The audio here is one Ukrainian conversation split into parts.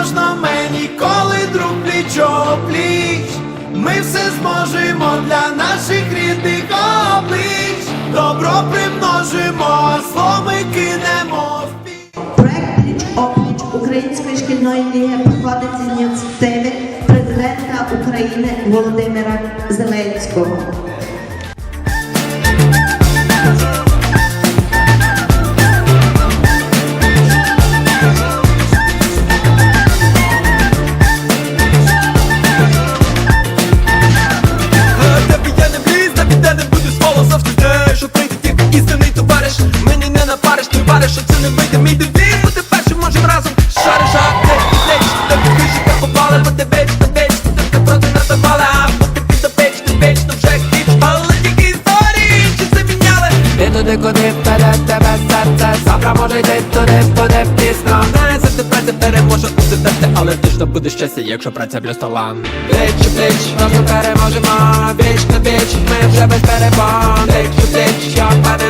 тривожно мені, коли друг пліч пліч. Ми все зможемо для наших рідних облич. Добро примножимо, зло кинемо в піч. Проект «Пліч опліч Української шкільної ліги проходить з ініціативи президента України Володимира Зеленського. Напариш, що це не вийде. Мій девіз Бути першим можем разом. Шариш, а плеч Де? Під кришика попали, бо ти веч, ти веч Ти ти проти надавали, а бути під опеч, ти вечно вже хіч Але тільки історії, чи це міняли? Ти туди, куди вперед тебе серце? Завтра може йти туди, куди пізно. Не завжди праця переможе усе терти Але ти ж то будеш щастя, якщо праця плюс талант у плеч, разом переможемо Віч на віч, ми вже без перебон Плеч у я Звернемо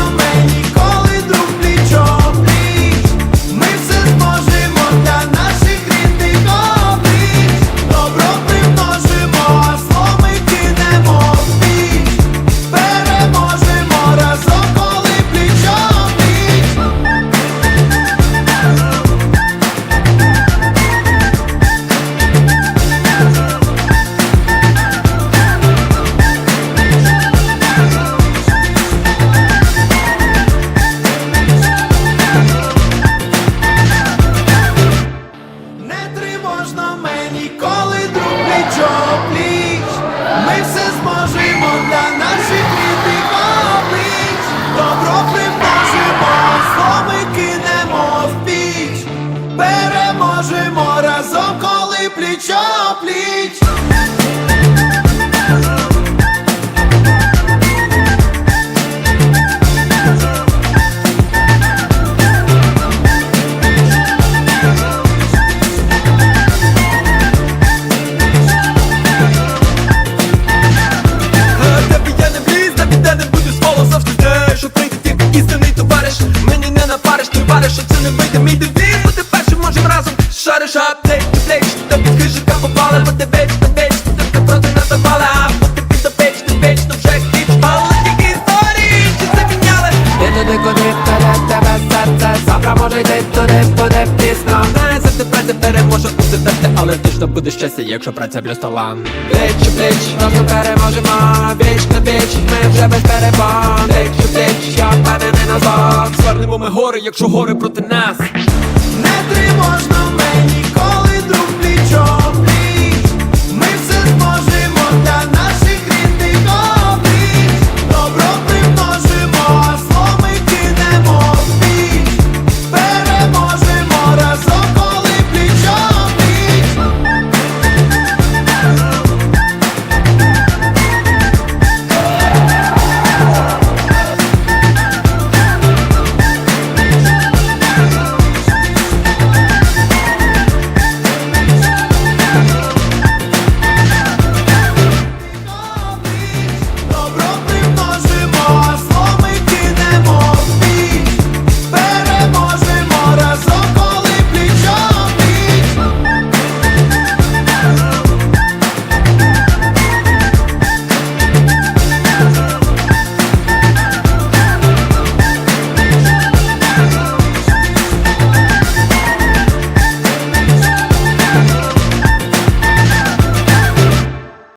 Переможемо разом, коли пліч пліч. Плеч Де під хижика бо ти веч, ти веч Ти ти проти надавали, а бути під опеч, ти вечно вже хіч Але тільки історії, чи це міняли? Ти туди, куди вперед тебе серце? Завтра може йти туди, куди пізно. Не завжди праця переможе усе терти Але ти ж то будеш щастя, якщо праця плюс талант Плеч у плеч, разом переможемо. Віч на віч, ми вже без перебон Плеч у плеч, я впевнений назад Звернемо ми гори, якщо гори проти нас. Не тривожно